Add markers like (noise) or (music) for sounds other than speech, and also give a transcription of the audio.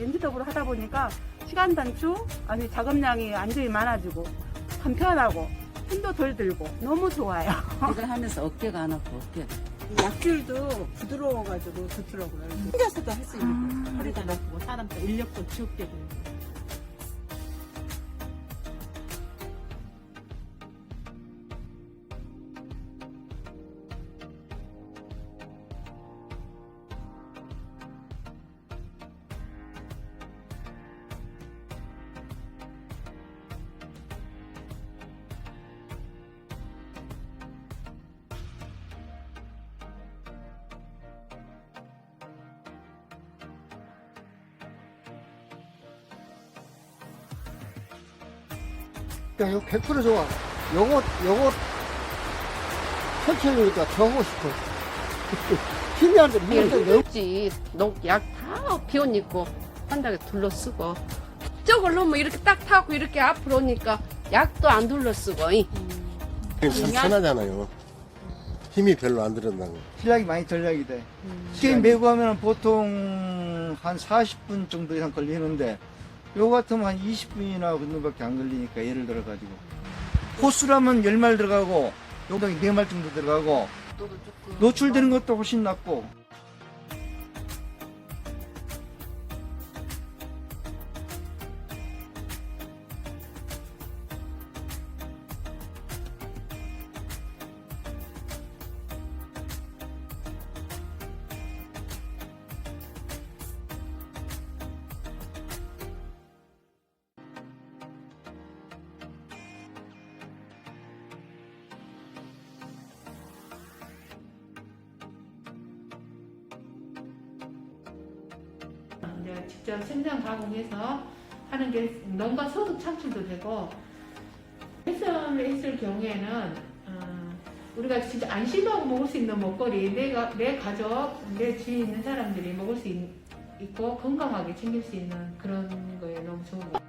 연지적으로 하다 보니까 시간 단축, 아니 작업량이 완전히 많아지고 간편하고 힘도 덜 들고 너무 좋아요. (laughs) 이걸 하면서 어깨가 안 아파, 어깨. 약줄도 부드러워가지고 좋더라고요. 혼자서도 할 수 있는 거. 허리가 나쁘고 사람도 인력도 지우게 되고. 야, 이거 100% 좋아. 요거, 요거, 천천히니까 더 하고 싶어. 힘이 안 돼. 힘이 좀 너무. 지 녹약다 비옷 입고 한다게 둘러 쓰고 저걸 놓으면 이렇게 딱 타고 이렇게 앞으로 오니까 약도 안 둘러 쓰고 이. 참 편하잖아요. 힘이 별로 안 들었다고. 실력이 많이 전략이 돼. 게임 메고 하면 보통 한 40분 정도 이상 걸리는데 요 같으면 한 20분이나 그 정도밖에 안 걸리니까 예를 들어 가지고. 호수라면 10말 들어가고 요동이 4말 정도 들어가고 노출되는 것도 훨씬 낫고 직접 생산 가공해서 하는 게 농가 소득 창출도 되고 해설을 했을 경우에는 어, 우리가 진짜 안심하고 먹을 수 있는 먹거리 내가 내 가족 내 주위에 있는 사람들이 먹을 수 있, 고 건강하게 챙길 수 있는 그런 거에 너무 좋은 것 같아요.